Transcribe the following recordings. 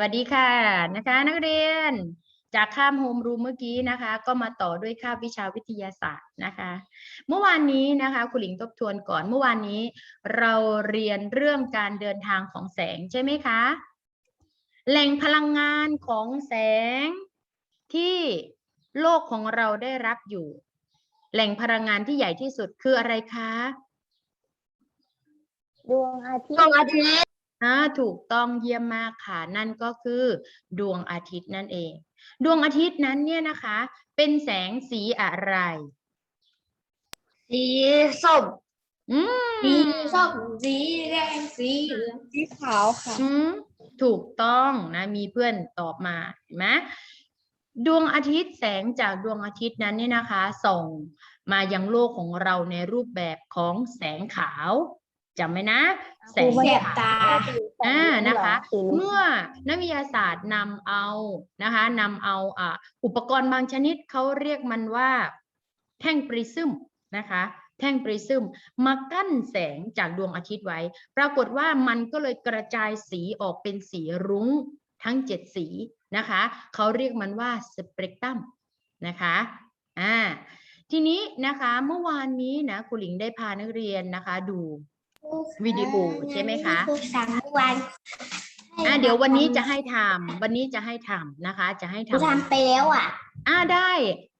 วัสดีค่ะนะคะ นักเรียนจากข้ามโฮมรูมเมื่อกี้นะคะ ก็มาต่อด้วยคาบวิชาวิทยาศาสตร์นะคะ เมื่อวานนี้นะคะคุณหลิงทบทวนก่อนเมื่อวานนี้ เราเรียนเรื่องการเดินทางของแสงใช่ไหมคะแหล่งพลังงานของแสงที่โลกของเราได้รับอยู่ แหล่งพลังงานที่ใหญ่ที่สุดคืออะไรคะดวงอาทิตดวงอาทิตย์ อ่าถูกต้องเยี่ยมมากค่ะ นั่นก็คือดวงอาทิตย์นั่นเอง ดวงอาทิตย์นั้นเนี่ยนะคะ เป็นแสงสีอะไร สีส้มอืมสีส้มสีแดงสีเหลืองสีขาวค่ะอืมถูกต้องนะมีเพื่อนตอบมาเห็นไหมดวงอาทิตย์แสงจากดวงอาทิตย์นั้นเนี่ยนะคะ ส่องมายังโลกของเราในรูปแบบของแสงขาว จำไหมนะแสงแสบขาวตาอ่านะคะสีเหลืองเมื่อนักวิทยาศาสตร์นำเอานะคะนำเอาอ่าอุปกรณ์บางชนิดเขาเรียกมันว่า แท่งปริซึมนะคะแท่งปริซึมมากั้นแสงจากดวงอาทิตย์ไว้ ปรากฏว่ามันก็เลยกระจายสีออกเป็นสีรุ้งทั้งเจ็ดสีนะคะเขาเรียกมันว่าสเปกตรัมนะคะอ่าทีนี้นะคะเมื่อวานนี้นะครูหลิงได้พานักเรียนนะคะ ดู วิดีโอใช่ไหมคะครูสั่งเมื่อวานอะเดี๋ยววันนี้จะให้ทำวันนี้จะให้ทำนะคะ จะให้ครูทำทำไปแล้วอะ อ่าได้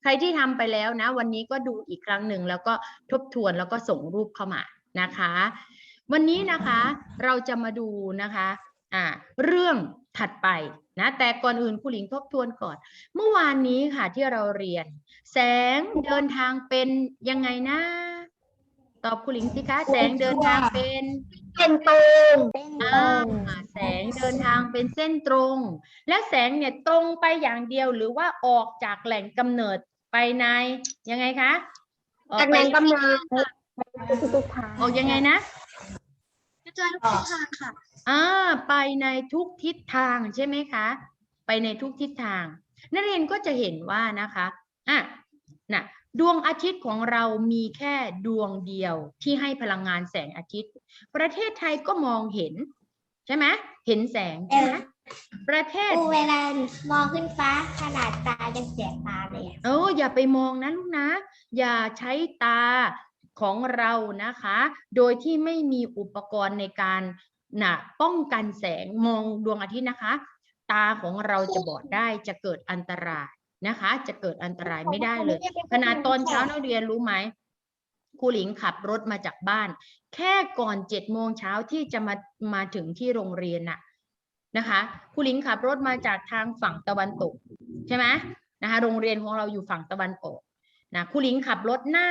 ใครที่ทำไปแล้วนะ วันนี้ก็ดูอีกครั้งหนึ่งแล้วก็ทบทวนแล้วก็ส่งรูปเข้ามานะคะ วันนี้นะคะเราจะมาดูนะคะอ่าเรื่องถัดไปนะแต่ก่อนอื่นคุณหลิงทบทวนก่อน เมื่อวานนี้ค่ะที่เราเรียน แสงเดินทางเป็นยังไงนะ ตอบคุณหลิงสิคะ แสงเดินทางเป็นเป็นตรงอ่าแสงเดินทางเป็นเส้นตรง และแสงเนี่ยตรงไปอย่างเดียวหรือว่าออกจากแหล่งกำเนิดไปในยังไงคะออกจากไปแหล่งกำเนิดทุกทางออกยังไงนะกระจายทุกทางค่ะอ่าไปในทุกทิศทางใช่ไหมคะ ไปในทุกทิศทาง นักเรียนก็จะเห็นว่านะคะอะนะ ดวงอาทิตย์ของเรามีแค่ดวงเดียวที่ให้พลังงานแสงอาทิตย์ ประเทศไทยก็มองเห็น ใช่ไหมเห็นแสงใช่ไหมประเทศครูเวลามองขึ้นฟ้าขนาดตายังแสบตาเลยอะเอออย่าไปมองนะลูกนะ อย่าใช้ตาของเรานะคะ โดยที่ไม่มีอุปกรณ์ในการนะป้องกันแสงมองดวงอาทิตย์นะคะ ตาของเราจะบอดได้จะเกิดอันตราย นะคะ จะเกิดอันตรายไม่ได้เลย ขนาดตอนเช้านักเรียนรู้ไหมครูหลิงขับรถมาจากบ้าน แค่ก่อนเจ็ดโมงเช้าที่จะมามาถึงที่โรงเรียนน่ะนะคะครูหลิงขับรถมาจากทางฝั่งตะวันตกใช่ไหมนะคะ โรงเรียนของเราอยู่ฝั่งตะวันออกนะครูหลิงขับรถหน้า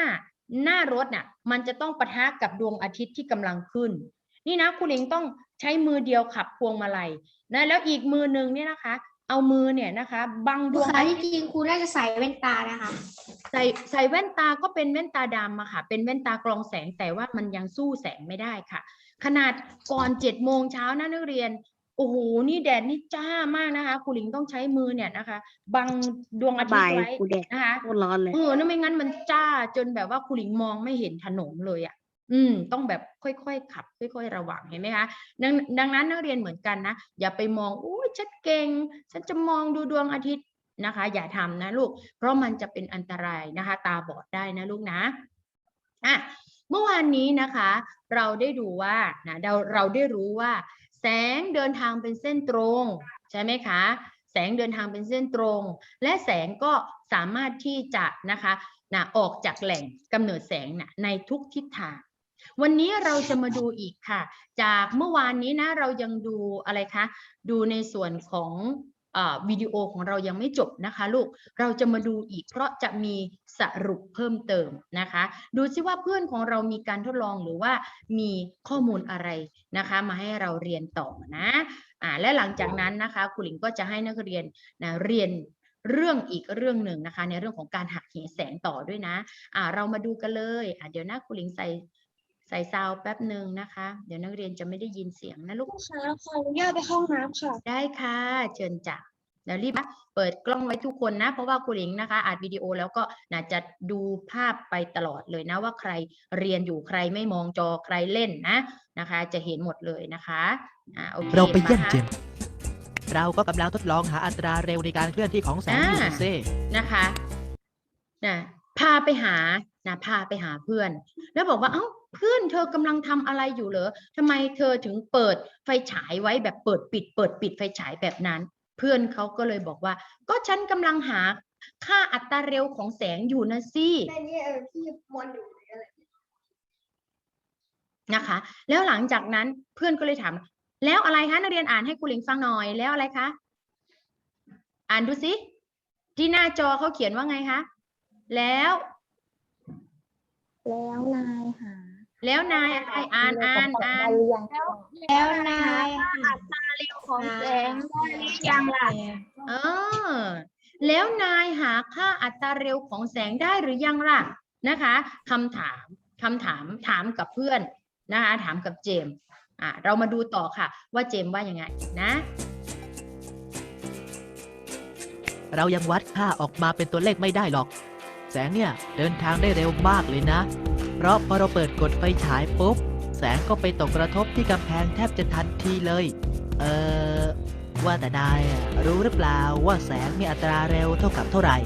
หน้ารถน่ะ มันจะต้องปะทะกับดวงอาทิตย์ที่กำลังขึ้น นี่นะครูหลิงต้องใช้มือเดียวขับพวงมาลัยนะแล้วอีกมือหนึ่งเนี่ยนะคะ เอามือเนี่ยนะคะบังคดรูวงคะอาทิตย์ที่จริงครูน่าจะใส่แว่นตานะคะ ใส่ใส่แว่นตาก็เป็นแว่นตาดำอะค่ะ เป็นแว่นตากรองแสงแต่ว่ามันยังสู้แสงไม่ได้ค่ะ ขนาดก่อนเจ็ดโมงเช้านะนักเรียนโอ้โหนี่แดดนี่จ้ามากนะคะครูหลิงต้องใช้มือเนี่ยนะคะบังดวงอาทิตย์ไว้กูแดดนะคะโคตรร้อนเลยเออนั่นไม่งั้นมันจ้าจนแบบว่าครูหลิงมองไม่เห็นถนนเลยอะ อืมต้องแบบค่อยๆขับ ค่อย ๆ ระวังเห็นไหมคะดังดังนั้นนักเรียนเหมือนกันนะ อย่าไปมองอุ้ยฉันเก่ง ฉันจะมองดูดวงอาทิตย์นะคะ อย่าทำนะลูก เพราะมันจะเป็นอันตรายนะคะ ตาบอดได้นะลูกนะอะเมื่อวานนี้นะคะ เราได้ดูว่านะเราเราได้รู้ว่า แสงเดินทางเป็นเส้นตรง ใช่ไหมคะ แสงเดินทางเป็นเส้นตรง และแสงก็สามารถที่จะนะคะนะออกจากแหล่งกำเนิดแสงนะในทุกทิศทาง วันนี้เราจะมาดูอีกค่ะ จากเมื่อวานนี้นะเรายังดูอะไรคะ ดูในส่วนของอวิดีโอของเรายังไม่จบนะคะลูก เราจะมาดูอีกเพราะจะมีสรุปเพิ่มเติมนะคะ ดูซิว่าเพื่อนของเรามีการทดลองหรือว่ามีข้อมูลอะไรนะคะ มาให้เราเรียนต่อนะอ่าและหลังจากนั้นนะคะครูหลิงก็จะให้นักเรียนนะเรียนเรื่องอีกเรื่องหนึ่งนะคะ ในเรื่องของการหักเหแสงต่อด้วยนะอ่าเรามาดูกันเลยอ่าเดี๋ยวนะครูหลิงใส่ ใส่ซาวด์แป๊บหนึ่งนะคะ เดี๋ยวนักเรียนจะไม่ได้ยินเสียงนะลูกค่ะขออนุญาตไปเข้าห้องน้ำค่ะ ได้ค่ะ เชิญจ้ะเดี๋ยวรีบนะเปิดกล้องไว้ทุกคนนะ เพราะว่าครูหลิงนะคะอัดวิดีโอแล้วก็น่าจะดูภาพไปตลอดเลยนะว่าใครเรียนอยู่ใครไม่มองจอใครเล่นนะนะคะ จะเห็นหมดเลยนะคะอ่าโอเคเราไปเยี่ยมนะคะเยียนเราก็กำลังทดลองหาอัตราเร็วในการเคลื่อนที่ของแสงอยู่อ่าเซ่นะคะนะพาไปหานะพาไปหาเพื่อน แล้วบอกว่าเอ้า เพื่อนเธอกำลังทำอะไรอยู่เหรอทำไมเธอถึงเปิดไฟฉายไว้แบบเปิดปิด เปิดปิดไฟฉายแบบนั้น เพื่อนเขาก็เลยบอกว่า ก็ฉันกำลังหาค่าอัตราเร็วของแสงอยู่นะสิในนี้เออที่มวนอยู่อะไรนะคะ แล้วหลังจากนั้นเพื่อนก็เลยถาม แล้วอะไรคะนักเรียนอ่านให้ครูหลิงฟังหน่อยแล้วอะไรคะอ่านดูสิที่หน้าจอเขาเขียนว่าไงคะแล้ว แล้วนายหา แล้วนายอะไรอ่านอ่านอ่านได้หรือยังแล้วนายของแสงยังล่ะเออ แล้วนายหาค่าอัตราเร็วของแสงได้หรือยังล่ะนะคะคำถามคำถามถามกับเพื่อนนะคะถามกับเจมส์อะเรามาดูต่อค่ะ ว่าเจมส์ว่ายังไงนะเรายังวัดค่าออกมาเป็นตัวเลขไม่ได้หรอก แสงเนี่ยเดินทางได้เร็วมากเลยนะ เพราะพอเราเปิดกดไฟฉายปุ๊บ แสงก็ไปตกกระทบที่กำแพงแทบจะทันทีเลย เออว่าแต่นายรู้หรือเปล่าว่าแสงมีอัตราเร็วเท่ากับเท่าไหร่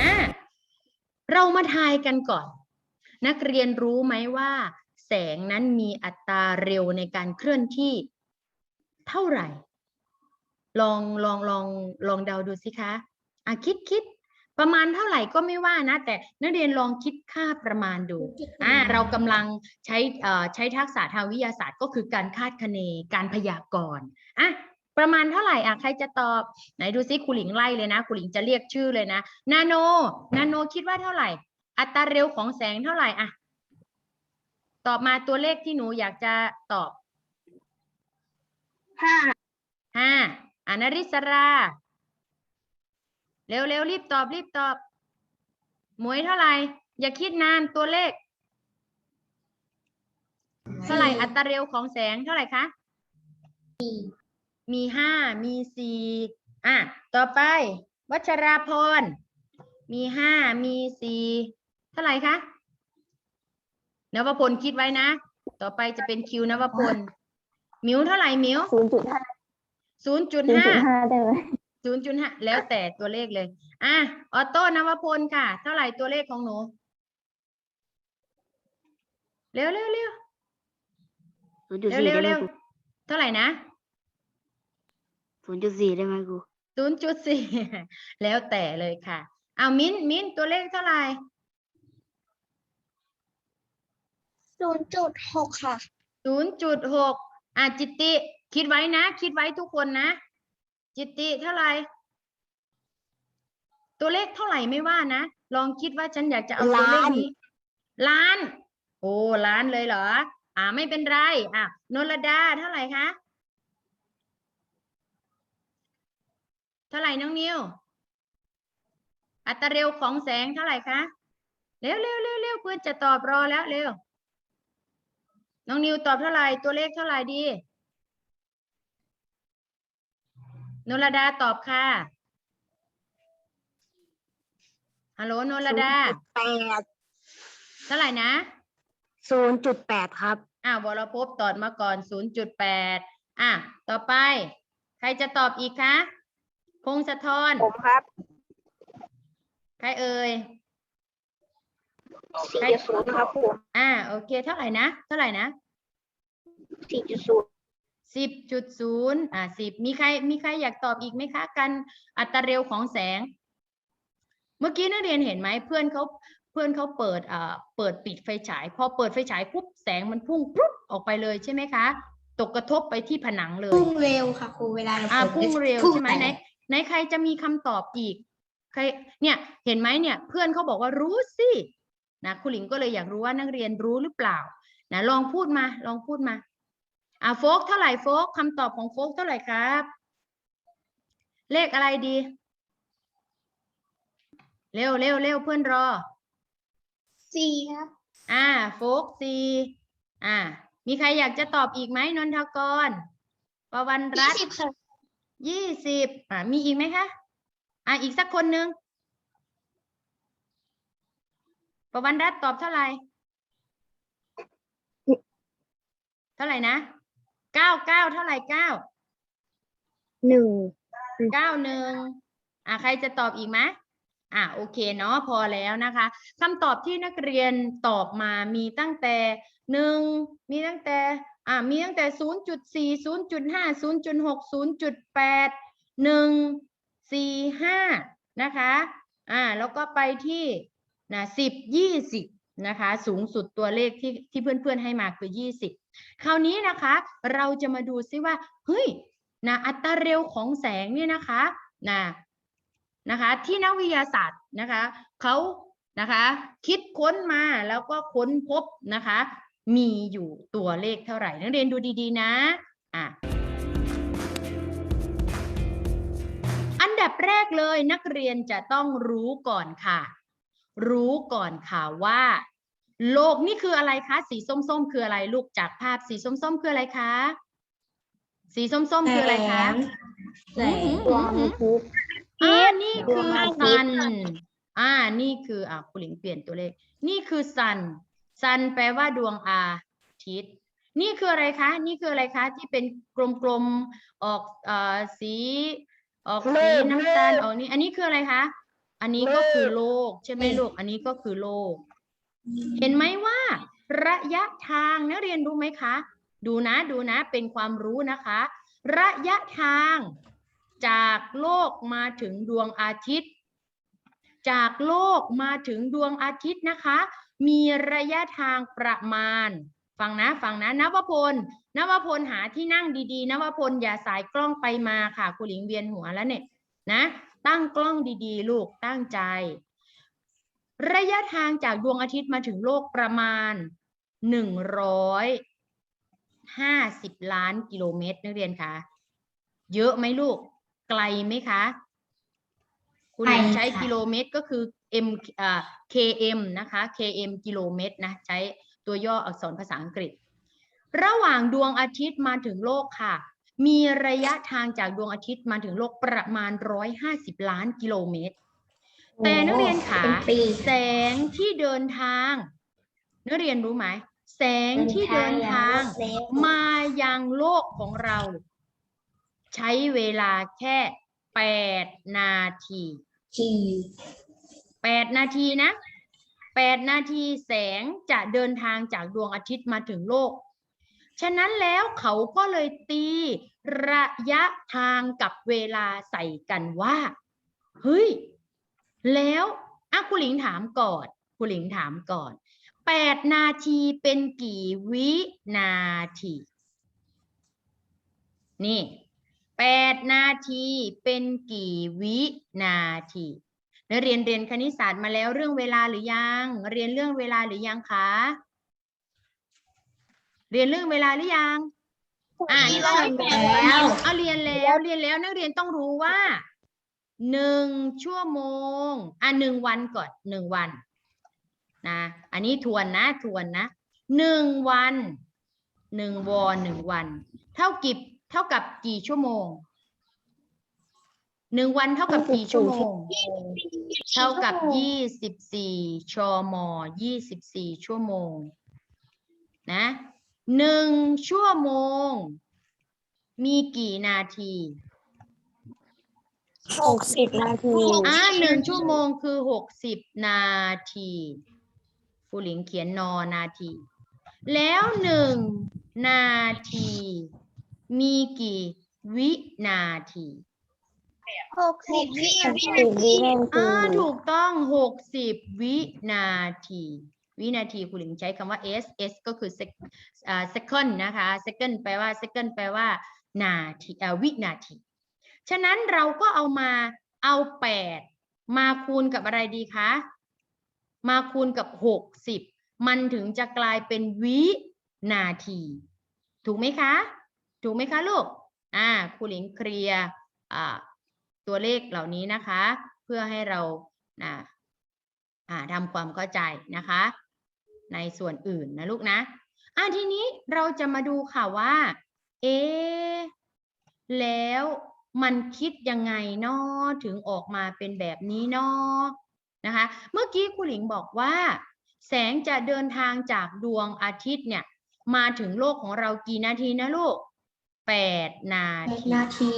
อะเรามาทายกันก่อน นักเรียนรู้ไหมว่า แสงนั้นมีอัตราเร็วในการเคลื่อนที่เท่าไหร่ ลองลองลองลองเดาดูสิคะอะคิดคิด ประมาณเท่าไหร่ก็ไม่ว่านะ แต่นักเรียนลองคิดค่าประมาณดูอ่าเรากำลังใช้เอ่อใช้ทักษะทางวิทยาศาสตร์ ก็คือการคาดคะเน การพยากรณ์อะประมาณเท่าไหร่อะใครจะตอบไหนดูซิครูหลิงไล่เลยนะครูหลิงจะเรียกชื่อเลยนะ นาโน นาโนคิดว่าเท่าไหร่ อัตราเร็วของแสงเท่าไหร่อะตอบมาตัวเลขที่หนูอยากจะตอบห้าห้าอานาริสรา เร็วเร็วรีบตอบรีบตอบ หมวยเท่าไหร่ อย่าคิดนานตัวเลข เท่าไหร่อัตราเร็วของแสงเท่าไหร่คะ มีห้ามีสี่อะ ต่อไป วัชราพร มีห้ามีสี่เท่าไหร่คะนวพลคิดไว้นะ ต่อไปจะเป็นคิวนวพลหมิวเท่าไหร่หมิวศูนย์จุดห้าศูนย์จุดศูนย์ห้าจุดห้าได้ไหม ศูนย์จุดห้าแล้วแต่ตัวเลขเลย อะออโต้นวพลค่ะ เท่าไหร่ตัวเลขของหนู เร็วเร็วเร็วศูนย์จุดเร็วสี่เร็วได้ไหมเร็วครูเท่าไหร่นะศูนย์จุดสี่ได้ไหมครูศูนย์จุดสี่ แล้วแต่เลยค่ะ เอามิ้นมิ้นตัวเลขเท่าไหร่ ศูนย์จุดหกค่ะ ศูนย์จุดหกอะจิตติ คิดไว้นะ คิดไว้ทุกคนนะ จิตติเท่าไหร่ ตัวเลขเท่าไหร่ไม่ว่านะ ลองคิดว่าฉันอยากจะเอาตัวเลขล้านนี้ ล้าน โอ้ล้านเลยเหรอ อ่าไม่เป็นไร อะนรดาเท่าไหร่คะ เท่าไหร่น้องนิว อัตราเร็วของแสงเท่าไหร่คะ เร็วเร็วเร็วเร็วเพื่อนจะตอบรอแล้วเร็ว น้องนิวตอบเท่าไหร่ ตัวเลขเท่าไหร่ดี นรดาตอบค่ะ ฮัลโหลนรดาแปดเท่าไหร่นะ ศูนย์จุดแปดครับ อ่าวรภพตอบมาก่อน 0.8 อะ ต่อไป ใครจะตอบอีกคะ พงศธร ผมครับใครเอ่ย สี่จุดศูนย์ครับผมอ่า โอเค เท่าไหร่นะ เท่าไหร่นะ สี่จุดศูนย์ สิบจุดศูนย์อ่าสิบมีใครมีใครอยากตอบอีกไหมคะกันอัตราเร็วของแสง เมื่อกี้นักเรียนเห็นไหมเพื่อนเขาเพื่อนเขาเปิดอ่าเปิดปิดไฟฉาย พอเปิดไฟฉายปุ๊บแสงมันพุ่งปุ๊บออกไปเลยใช่ไหมคะ ตกกระทบไปที่ผนังเลยพุ่งเร็วค่ะครูเวลาเราอ่าปิดพุ่งเร็วพุ่งใช่ไหมปไหนไหนใครจะมีคำตอบอีกใครเนี่ยเห็นไหมเนี่ยเพื่อนเขาบอกว่ารู้สินะครูหลิงก็เลยอยากรู้ว่านักเรียนรู้หรือเปล่านะลองพูดมาลองพูดมา อ่าโฟกเท่าไหร่โฟกคำตอบของโฟกเท่าไหร่ครับ เลขอะไรดี เร็วเร็วเร็วเพื่อนรอสี่ครับ อ่าโฟกสี่อ่า มีใครอยากจะตอบอีกไหมนนทกรประวันรัยี่ตน์สิบค่ะยี่สิบอ่ามีอีกไหมคะอ่าอีกสักคนหนึ่งประวันรัตน์ตอบเท่าไหร่ เท่าไหร่นะ เก้าเก้าเท่าไหร่เก้าหนึ่งเก้าหนึ่งอะใครจะตอบอีกไหมอะโอเคเนาะพอแล้วนะคะคำตอบที่นักเรียนตอบมามีตั้งแต่หนึ่งมีตั้งแต่อะมีตั้งแต่ศูนย์จุดสี่ศูนย์จุดห้าศูนย์จุดหกศูนย์จุดแปดหนึ่งสี่ห้านะคะอ่าแล้วก็ไปที่นะสิบยี่สิบ นะคะ สูงสุดตัวเลขที่ที่เพื่อนๆให้มาคือยี่สิบคราวนี้นะคะ เราจะมาดูซิว่าเฮ้ยนะอัตราเร็วของแสงเนี่ยนะคะนะนะคะที่นักวิทยาศาสตร์นะคะเขานะคะคิดค้นมาแล้วก็ค้นพบนะคะ มีอยู่ตัวเลขเท่าไหร่ นักเรียนดูดีๆนะอะอันดับแรกเลยนักเรียนจะต้องรู้ก่อนค่ะ รู้ก่อนค่ะว่า โลกนี่คืออะไรคะ สีส้มๆ คืออะไรลูกจากภาพสีส้มๆ คืออะไรคะ สีส้มๆ คืออะไรคะแสงดวงอาทิตย์อ่านี่คือดวงอาทิซัตย์นอ่า นี่คืออ่าคุณหลิงเปลี่ยนตัวเลข นี่คือซันซันแปลว่าดวงอาทิตย์ นี่คืออะไรคะ นี่คืออะไรคะ ที่เป็นกลมๆ ออกเอ่อสี ออกสีน้ำตาลออกนี่ อันนี้คืออะไรคะ อันนี้ก็คือโลกใช่ไหมลูก อันนี้ก็คือโลก เห็นไหมว่า ระยะทางนักเรียนรู้ไหมคะ ดูนะดูนะเป็นความรู้นะคะ ระยะทางจากโลกมาถึงดวงอาทิตย์ จากโลกมาถึงดวงอาทิตย์นะคะ มีระยะทางประมาณ ฟังนะฟังนะนวพลนวพลหาที่นั่งดีๆนวพลอย่าสายกล้องไปมาค่ะคุณหลิงเวียนหัวแล้วเนี่ยนะ ตั้งกล้องดีๆ ลูกตั้งใจ ระยะทางจากดวงอาทิตย์มาถึงโลกประมาณหนึ่งร้อยห้าสิบล้านกิโลเมตรนักเรียนคะเยอะไหมลูก ไกลไหมคะ คุณหญิงใช้กิโลเมตรก็คือ m อ่า km นะคะ km กิโลเมตรนะ ใช้ตัวย่ออักษรภาษาอังกฤษ ระหว่างดวงอาทิตย์มาถึงโลกค่ะ มีระยะทางจากดวงอาทิตย์มาถึงโลกประมาณ 150 ล้านกิโลเมตร แต่นักเรียนขาเป็นปีแสงที่เดินทาง นักเรียนรู้ไหม แสงที่เดินทางมายังโลกของเรา ใช้เวลาแค่ 8 นาทีที8นาทีนะ8นาทีแสงจะเดินทางจากดวงอาทิตย์มาถึงโลก ฉะนั้นแล้วเขาก็เลยตีระยะทางกับเวลาใส่กันว่า เฮ้ย แล้วอะคุณหลิงถามก่อนคุณหลิงถามก่อน8นาทีเป็นกี่วินาที นี่8นาทีเป็นกี่วินาทีนักเรียนเรียนคณิตศาสตร์มาแล้วเรื่องเวลาหรือยัง เรียนเรื่องเวลาหรือยังคะ เรียนเรื่องเวลาหรือยัง อ่านี่ก็แล้วเอาเรียนแล้วเรียนแล้วนักเรียนต้องรู้ว่าหนึ่งชั่วโมง อะหนึ่งวันก่อนหนึ่งวันนะ อันนี้ทวนนะทวนนะหนึ่งวันหนึ่งวอนหนึ่งวัน เท่ากิบเท่ากับกี่ชั่วโมงหนึ่งวันเท่ากับกี่ชั่วโมง เท่ากับยี่สิบสี่ชมยี่สิบสี่ชั่วโมง นะ หนึ่งชั่วโมง มีกี่นาทีหกสิบนาทีอ่าหนึ่งชั่วโมงคือหกสิบนาทีผู้หลิงเขียนนอนาที แล้วหนึ่งนาที มีกี่วินาทีหกสิบวินาทีวินาทีอ่าถูกต้องหกสิบวินาที วินาทีคุณหลิงใช้คำว่า s s ก็คือ second นะคะ second แปลว่า second แปลว่านาทีวินาที ฉะนั้นเราก็เอามาเอาแปดมาคูณกับอะไรดีคะ มาคูณกับหกสิบมันถึงจะกลายเป็นวินาที ถูกไหมคะ ถูกไหมคะลูก อ่าครูหลิงเคลียร์ตัวเลขเหล่านี้นะคะ เพื่อให้เรานะ อ่าทำความเข้าใจนะคะ ในส่วนอื่นนะลูกนะอ่าทีนี้เราจะมาดูค่ะว่า เอ๊ะแล้วมันคิดยังไงเนาะถึงออกมาเป็นแบบนี้เนาะนะคะ เมื่อกี้ครูหลิงบอกว่า แสงจะเดินทางจากดวงอาทิตย์เนี่ย มาถึงโลกของเรากี่นาทีนะลูกแปดนาแปดทีนาที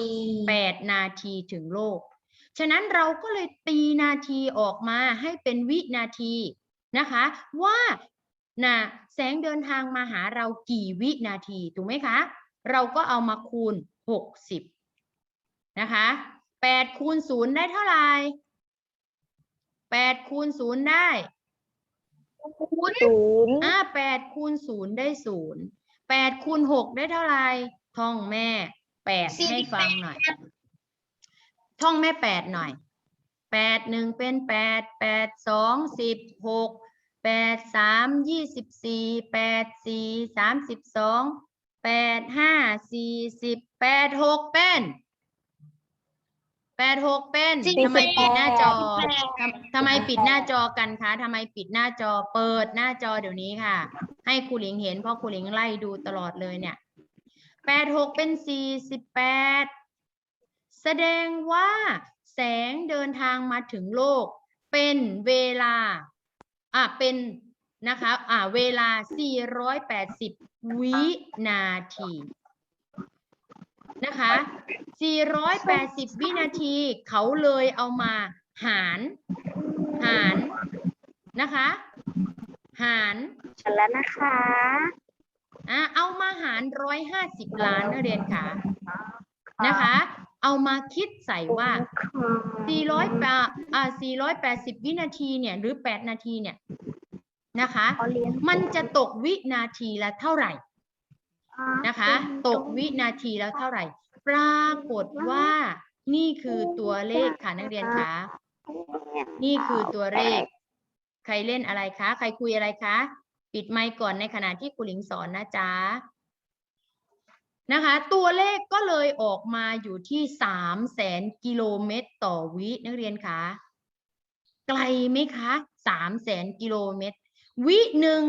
แปดนาทีถึงโลก ฉะนั้นเราก็เลยตีนาทีออกมาให้เป็นวินาทีนะคะ ว่านะแสงเดินทางมาหาเรากี่วินาทีถูกไหมคะ เราก็เอามาคูณหกสิบนะคะแปดคูณศูนย์ได้เท่าไหร่แปดคูณศูนย์ได้ศูนย์อ่าแปดคูณศูนย์ได้ศูนย์แปดคูณหกได้เท่าไหร่ท่องแม่แปดให้ฟังหน่อย ท่องแม่แปดหน่อยแปดหนึ่งเป็นแปดแปดสองสิบหกแปดสามยี่สิบสี่แปดสี่สามสิบสองแปดห้าสี่สิบแปดหกเป็นแปดหกเป็นทำไมปิดหน้าจอทำทำไมปิดหน้าจอกันคะทำไมปิดหน้าจอเปิดหน้าจอเดี๋ยวนี้ค่ะ ให้ครูหลิงเห็นเพราะครูหลิงไล่ดูตลอดเลยเนี่ยแปดหกเป็นสี่สิบแปด แสดงว่าแสงเดินทางมาถึงโลก เป็นเวลาอะเป็นนะคะอะเวลา 480 วินาทีนะคะ 480 วินาที เขาเลยเอามาหาร หาร นะคะ หารฉันแล้วนะคะอะเอามาหาร 150 ล้านนักเรียนค่ะ นะคะ เอามาคิดใส่ว่า 400แปดอ่า480 วินาทีเนี่ย หรือ 8 นาทีเนี่ยนะคะเขาเลี้ยงมันจะตกวินาทีละเท่าไหร่นะคะ ตกวินาทีแล้วเท่าไหร่ ปรากฏว่านี่คือตัวเลขค่ะนักเรียนคะนี่คือตัวเลข ใครเล่นอะไรคะ ใครคุยอะไรคะ ปิดไมค์ก่อนในขณะที่ครูหลิงสอนนะจ๊ะ นะคะ ตัวเลขก็เลยออกมาอยู่ที่สามแสนกิโลเมตรต่อวินักเรียนคะไกลไหมคะสามแสนกิโลเมตร วิหนึ่ง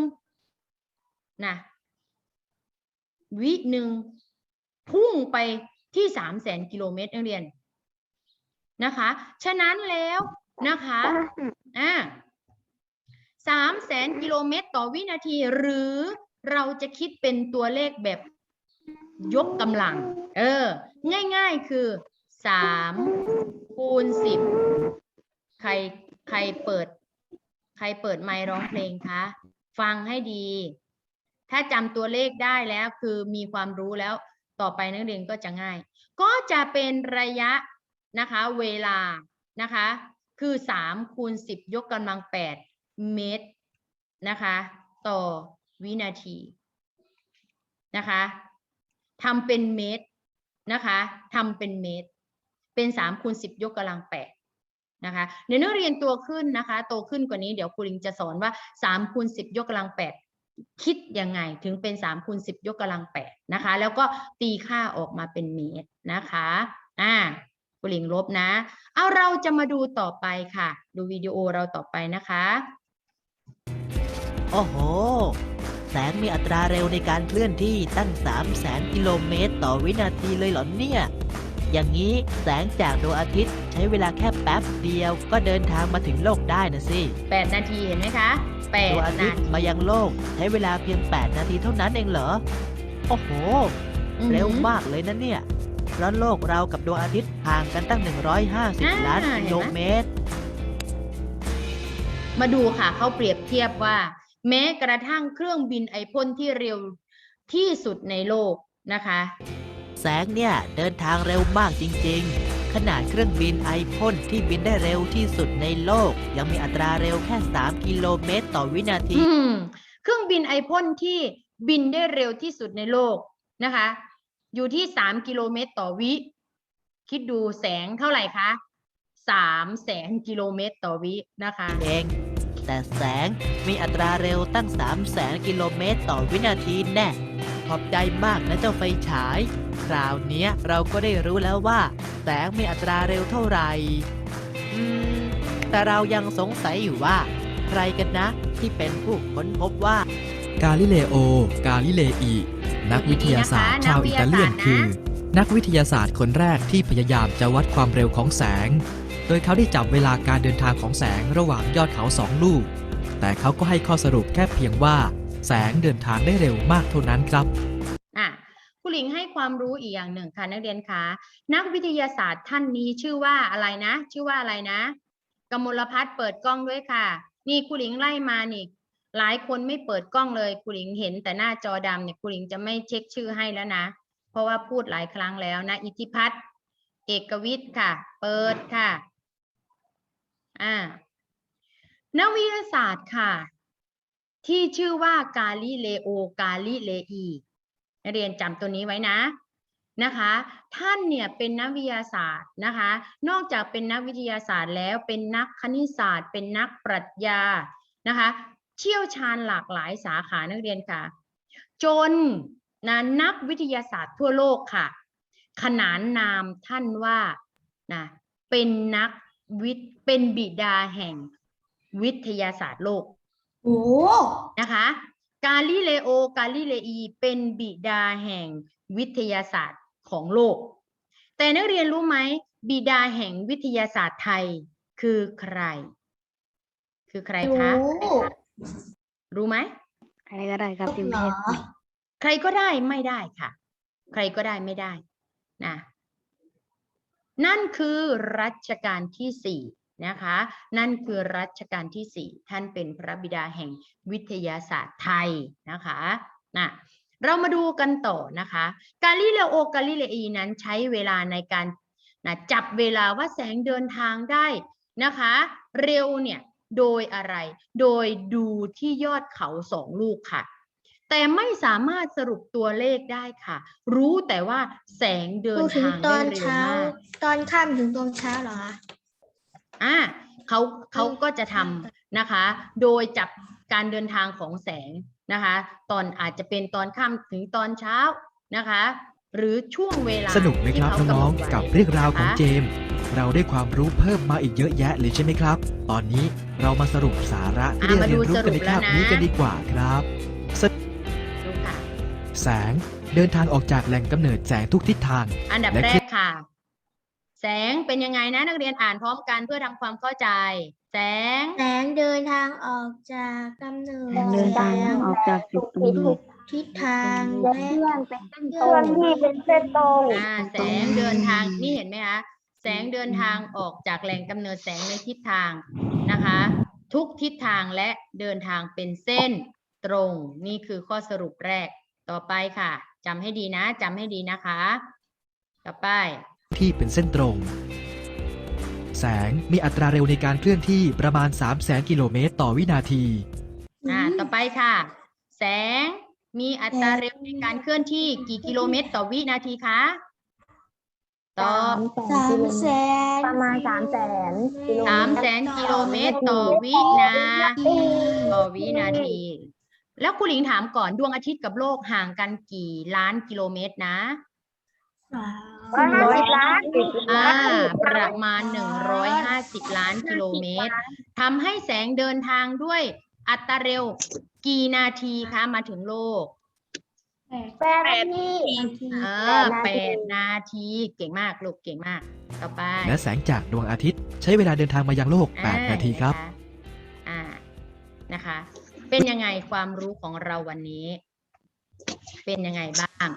นะวิหนึ่งพุ่งไปที่สามแสนกิโลเมตรนักเรียนนะคะ ฉะนั้นแล้วนะคะอ่าสามแสนกิโลเมตรต่อวินาที หรือเราจะคิดเป็นตัวเลขแบบ ยกกำลัง เออ ง่ายๆคือสามคูณสิบใครใครเปิด ใครเปิดไมค์ร้องเพลงคะ ฟังให้ดี ถ้าจำตัวเลขได้แล้วคือมีความรู้แล้ว ต่อไปนักเรียนก็จะง่าย ก็จะเป็นระยะนะคะ เวลานะคะ คือสามคูณสิบยกกำลังแปดเมตรนะคะ ต่อวินาทีนะคะ ทำเป็นเมตรนะคะทำเป็นเมตร เป็นสามคูณสิบยกกำลังแปดนะคะเดี๋ยวนักเรียนตัวขึ้นนะคะโตขึ้นกว่านี้เดี๋ยวครูลิงจะสอนว่าสามคูณสิบยกกำลังแปดคิดยังไงถึงเป็นสามคูณสิบยกกำลังแปดนะคะ แล้วก็ตีค่าออกมาเป็นเมตรนะคะอ่าครูลิงลบนะ เอาเราจะมาดูต่อไปค่ะ ดูวิดีโอเราต่อไปนะคะ โอ้โห แสงมีอัตราเร็วในการเคลื่อนที่ตั้ง 3 0 0แสนกิโลเมตรต่อวินาทีเลยเหรอเนี่ย อย่างนี้แสงจากดวงอาทิตย์ใช้เวลาแค่แป๊บเดียวก็เดินทางมาถึงโลกได้นะสิ8 นาทีเห็นไหมคะแปดดวงอาทินาตย์ทีมายังโลกใช้เวลาเพียง 8 นาทีเท่านั้นเองเหรอ โอ้โห อือหือ เร็วมากเลยนะเนี่ย เพราะโลกเรากับดวงอาทิตย์ห่างกันตั้ง 150 ล้านอ่าเห็นไหมกิโลเมตร มาดูค่ะเขาเปรียบเทียบว่า แม้กระทั่งเครื่องบินไอพ่นที่เร็วที่สุดในโลกนะคะ แสงเนี่ยเดินทางเร็วมากจริง ๆ ขนาดเครื่องบินไอพ่นที่บินได้เร็วที่สุดในโลก ยังมีอัตราเร็วแค่ 3 กิโลเมตรต่อวินาที อืมเครื่องบินไอพ่นที่บินได้เร็วที่สุดในโลกนะคะ อยู่ที่ 3 กิโลเมตรต่อวิ คิดดูแสงเท่าไหร่คะ3แสนกิโลเมตรต่อวินะคะ เอง แต่แสงมีอัตราเร็วตั้ง 3 0 0แสนกิโลเมตรต่อวินาทีแน่ ขอบใจมากนะเจ้าไฟฉาย คราวเนี้ยเราก็ได้รู้แล้วว่า แสงมีอัตราเร็วเท่าไหร่อืม แต่เรายังสงสัยอยู่ว่า ใครกันนะที่เป็นผู้ค้นพบว่ากาลิเลโอ กาลิเลอี นักวิทยาศาสตร์ชาวอิตาเลียนคือ นักวิทยาศาสตร์คนแรกที่พยายามจะวัดความเร็วของแสง โดยเขาได้จับเวลาการเดินทางของแสงระหว่างยอดเขาสองลูก แต่เขาก็ให้ข้อสรุปแค่เพียงว่า แสงเดินทางได้เร็วมากเท่านั้นครับอะคุณหลิงให้ความรู้อีกอย่างหนึ่งค่ะนักเรียนคะนักวิทยาศาสตร์ท่านนี้ชื่อว่าอะไรนะ ชื่อว่าอะไรนะ กมลพัฒน์เปิดกล้องด้วยค่ะ นี่ครูหลิงไล่มานี่หลายคนไม่เปิดกล้องเลยครูหลิงเห็นแต่หน้าจอดำเนี่ยครูหลิงจะไม่เช็คชื่อให้แล้วนะ เพราะว่าพูดหลายครั้งแล้วนะ อิทธิพัฒน์เอกวิทย์ค่ะ เปิดค่ะ อ่านักวิทยาศาสตร์ค่ะ ที่ชื่อว่ากาลิเลโอกาลิเลอีนักเรียนจำตัวนี้ไว้นะนะคะ ท่านเนี่ยเป็นนักวิทยาศาสตร์นะคะ นอกจากเป็นนักวิทยาศาสตร์แล้วเป็นนักคณิตศาสตร์ เป็นนักปรัชญานะคะ เชี่ยวชาญหลากหลายสาขานักเรียนค่ะ จนนะนักวิทยาศาสตร์ทั่วโลกค่ะ ขนานนามท่านว่านะเป็นนัก วิทย์เป็นบิดาแห่งวิทยาศาสตร์โลกโอ้นะคะ กาลิเลโอกาลิเลอี เป็นบิดาแห่งวิทยาศาสตร์ของโลก แต่นักเรียนรู้ไหมบิดาแห่งวิทยาศาสตร์ไทยคือใคร คือใครคะรู้ไหมใครก็ได้ครับที่ไม่เหรใช่อใครก็ได้ไม่ได้ค่ะ ใครก็ได้ไม่ได้นะ นั่นคือรัชกาลที่สี่นะคะ นั่นคือรัชกาลที่สี่ท่านเป็นพระบิดาแห่งวิทยาศาสตร์ไทยนะคะนะเรามาดูกันต่อนะคะ กาลิเลโอกาลิเลอีนั้นใช้เวลาในการนะจับเวลาว่าแสงเดินทางได้นะคะ เร็วเนี่ยโดยอะไร โดยดูที่ยอดเขาสองลูกค่ะ แต่ไม่สามารถสรุปตัวเลขได้ค่ะ รู้แต่ว่าแสงเดินพูดถึงทางตได้อนเร็วเช้า มากตอนค่ำถึงตอนเช้าเหรอคะ อ่าเขาเขาก็จะทำนะคะ โดยจับการเดินทางของแสงนะคะ ตอนอาจจะเป็นตอนค่ำถึงตอนเช้านะคะ หรือช่วงเวลาสนุกไหมครับที่เขาน้องกำหดไว้ๆกับเรื่องราวของนะคะ เจมส์เราได้ความรู้เพิ่มมาอีกเยอะแยะเลยใช่ไหมครับ ตอนนี้เรามาสรุปสาระที่ได้อะมาเรีดูยนรู้กันในสรุปแล้วคาบนะ นี้กันดีกว่าครับดูค่ะ แสงเดินทางออกจากแหล่งกำเนิดแสงทุกทิศทาง อันดับและแรคืกอค่ะ แสงเป็นยังไงนะนักเรียนอ่านพร้อมกันเพื่อทำความเข้าใจ แสง แสงเดินทางออกจากกำเนิดเดินทางออกจากจุดกำเนิด ทิศทางและและเคลื่อนเป็นเส้นตรงที่เป็นเส้นตรง อ่าแสงเดินทางนี่เห็นไหมคะแสงเดินทางออกจากแหล่งกำเนิดแสงในทิศทางนะคะ ทุกทิศทางและเดินทางเป็นเส้นตรง นี่คือข้อสรุปแรก ต่อไปค่ะจำให้ดีนะจำให้ดีนะคะ ต่อไป ที่เป็นเส้นตรง แสงมีอัตราเร็วในการเคลื่อนที่ประมาณ3 0 0 0 0 0กิโลเมตรต่อวินาที อ่าต่อไปค่ะ แสงมีอัตราเร็วในการเคลื่อนที่กี่กิโลเมตรต่อวินาทีคะตอบสามแสนประมาณสามแสนกิโลสามแสนกิโลเมตรต่อวินาทีต่อวินาที แล้วคุณหลิงถามก่อนดวงอาทิตย์กับโลกห่างกันกี่ล้านกิโลเมตรนะร้อยห้าสิบล้านอ่าประมาณ 150 ล้านกิโลเมตรทำให้แสงเดินทางด้วยอัตราเร็วกี่นาทีคะมาถึงโลกแปดนาทีเออแปดนาทีเก่งมากลูกเก่งมาก ต่อไป และแสงจากดวงอาทิตย์ ใช้เวลาเดินทางมายังโลกอ่8นาทีครับเห็นไหมคะอ่านะคะ เป็นยังไงความรู้ของเราวันนี้ เป็นยังไงบ้าง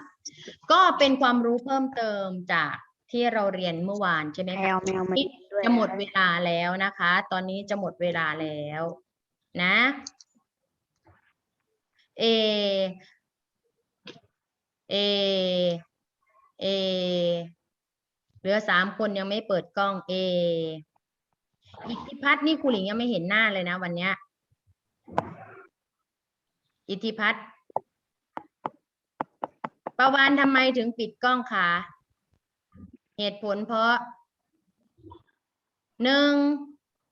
ก็เป็นความรู้เพิ่มเติมจากที่เราเรียนเมื่อวานใช่ไหมแมคะวแมวมาด้วยจะหมดเวลาแล้วนะคะ ตอนนี้จะหมดเวลาแล้วนะเอเอเอเหลือสามคนยังไม่เปิดกล้องเออิทธิพัฒน์นี่ครูหลิงยังไม่เห็นหน้าเลยนะวันเนี้ย อิทธิพัฒน์ประวานทำไมถึงปิดกล้องคะเหตุผลเพราะหนึ่ง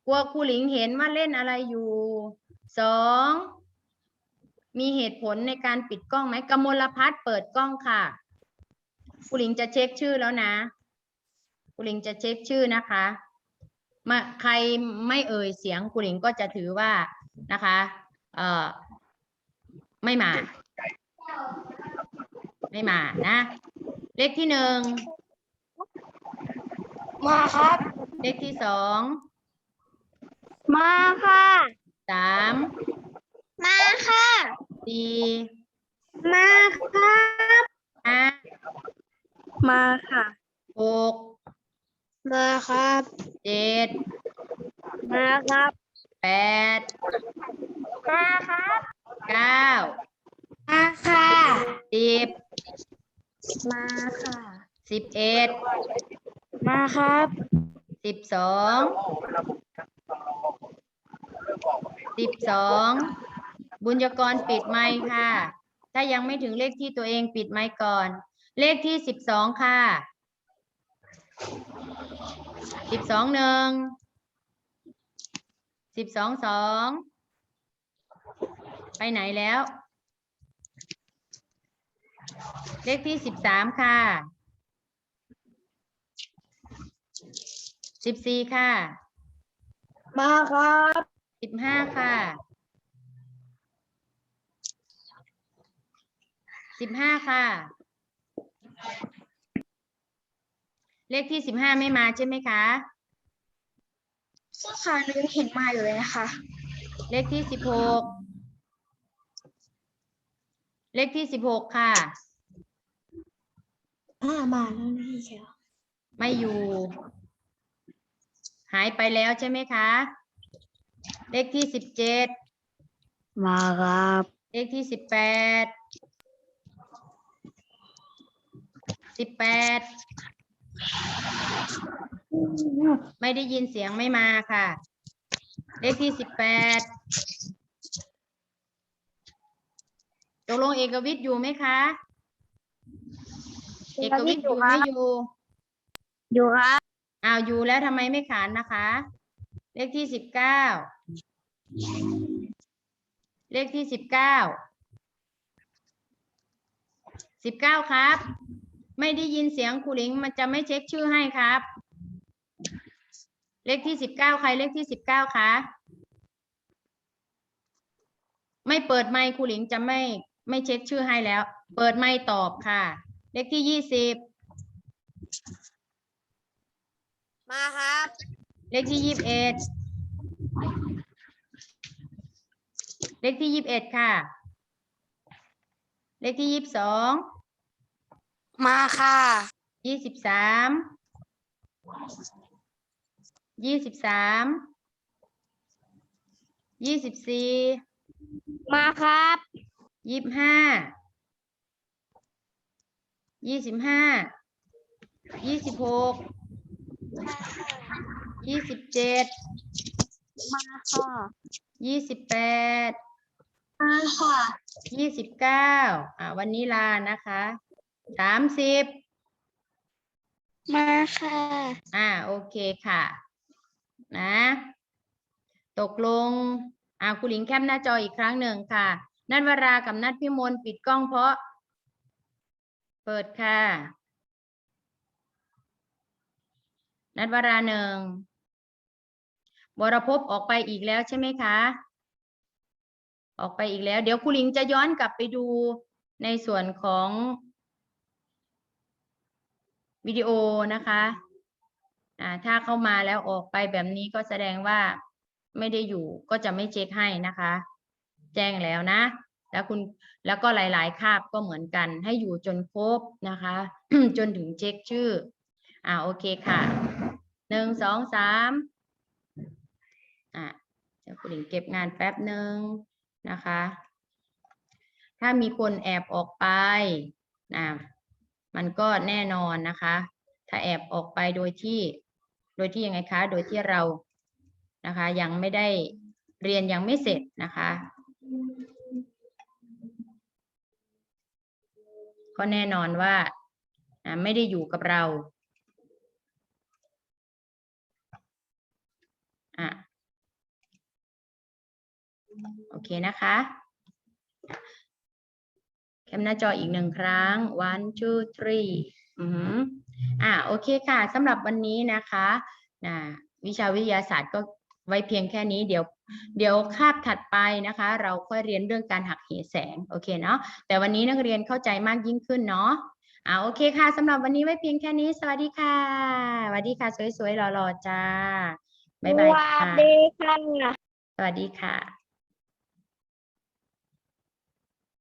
กลัวครูหลิงเห็นว่าเล่นอะไรอยู่สองมีเหตุผลในการปิดกล้องไหมกมลพัฒน์เปิดกล้องค่ะครูหลิงจะเช็คชื่อแล้วนะครูหลิงจะเช็คชื่อนะคะมาใครไม่เอ่ยเสียงครูหลิงก็จะถือว่านะคะ เอ่อ ไม่มา ไม่มานะ เลขที่หนึ่งมาครับ เลขที่สองมาค่ะ สามมาค่ะ สี่มาครับห้ามาค่ะหกมาครับเจ็ดมาครับแปดมาครับ เก้ามาค่ะสิบมาค่ะสิบเอ็ดมาครับสิบสองสิบสองบุญยกรปิดไมค์ค่ะ ถ้ายังไม่ถึงเลขที่ตัวเองปิดไมค์ก่อน เลขที่สิบสองค่ะสิบสองหนึ่งสิบสองสอง ไปไหนแล้ว เลขที่สิบสามค่ะสิบสี่ค่ะ มาครับสิบห้าค่ะสิบห้าค่ะ เลขที่สิบห้าไม่มาใช่ไหมคะสาขาหนึ่งเห็นมาอยู่เลยนะคะ เลขที่สิบหก เลขที่สิบหกค่ะอ่ามาแล้วนี่เชียวไม่อยู่ หายไปแล้วใช่ไหมคะ เลขที่สิบเจ็ดมาครับเลขที่สิบแปดสิบแปดไม่ได้ยินเสียงไม่มาค่ะ เลขที่สิบแปด ตกลงเอกวิทย์อยู่ไหมคะ เอกวิทย์อยู่ไม่อยู่ อยู่ครับอ้าวอยู่แล้วทำไมไม่ขานนะคะ เลขที่สิบเก้า เลขที่สิบเก้า สิบเก้าครับ ไม่ได้ยินเสียงครูหลิงมันจะไม่เช็คชื่อให้ครับ เลขที่สิบเก้าใครเลขที่สิบเก้าคะไม่เปิดไมค์ครูหลิงจะไม่ ไม่เช็คชื่อให้แล้ว เปิดไมค์ตอบค่ะ เลขที่ยี่สิบมาครับ เลขที่ยี่สิบเอ็ดเลขที่ยี่สิบเอ็ดค่ะ เลขที่ยี่สิบสองมาค่ะยี่สิบสามยี่สิบสามยี่สิบสี่มาครับ ยี่สิบห้า ยี่สิบห้า ยี่สิบหก ยี่สิบเจ็ด มาค่ะยี่สิบแปด มาค่ะยี่สิบเก้าอ่าวันนี้ลานะคะสามสิบ มาค่ะอ่าโอเคค่ะ นะ ตกลงอ่าคุณหลิงแคปหน้าจออีกครั้งหนึ่งค่ะ นัดวรากับนัดพิมลปิดกล้องเพราะ เปิดค่ะนัดวราหนึ่งบรภพออกไปอีกแล้วใช่ไหมคะ ออกไปอีกแล้ว เดี๋ยวครูลิงจะย้อนกลับไปดูในส่วนของวิดีโอนะคะอ่าถ้าเข้ามาแล้วออกไปแบบนี้ก็แสดงว่าไม่ได้อยู่ก็จะไม่เช็คให้นะคะ แจ้งแล้วนะ แล้วคุณแล้วก็หลายๆ คาบก็เหมือนกันให้อยู่จนครบนะคะ จนถึงเช็คชื่อ อ่าโอเคค่ะหนึ่งสองสามอะเดี๋ยวคุณหญิงเก็บงานแป๊บหนึ่งนะคะ ถ้ามีคนแอบออกไปนะมันก็แน่นอนนะคะ ถ้าแอบออกไปโดยที่ โดยที่ยังไงคะ โดยที่เรานะคะ ยังไม่ได้เรียนยังไม่เสร็จนะคะ ก็แน่นอนว่าไม่ได้อยู่กับเราอะโอเคนะคะแคปหน้าจออีกหนึ่งครั้ง one two three อือหืออ่าโอเคค่ะสำหรับวันนี้นะคะนะวิชาวิทยาศาสตร์ก็ไว้เพียงแค่นี้เดี๋ยว เดี๋ยวคาบถัดไปนะคะ เราค่อยเรียนเรื่องการหักเหแสงโอเคเนาะแต่วันนี้นักเรียนเข้าใจมากยิ่งขึ้นเนาะอ่าโอเคค่ะสำหรับวันนี้ไว้เพียงแค่นี้ สวัสดีค่ะสวัสดีค่ะ สวยๆหล่อๆจ้าบ๊ายบายสวัสดีค่ะสวัสดีค่ะ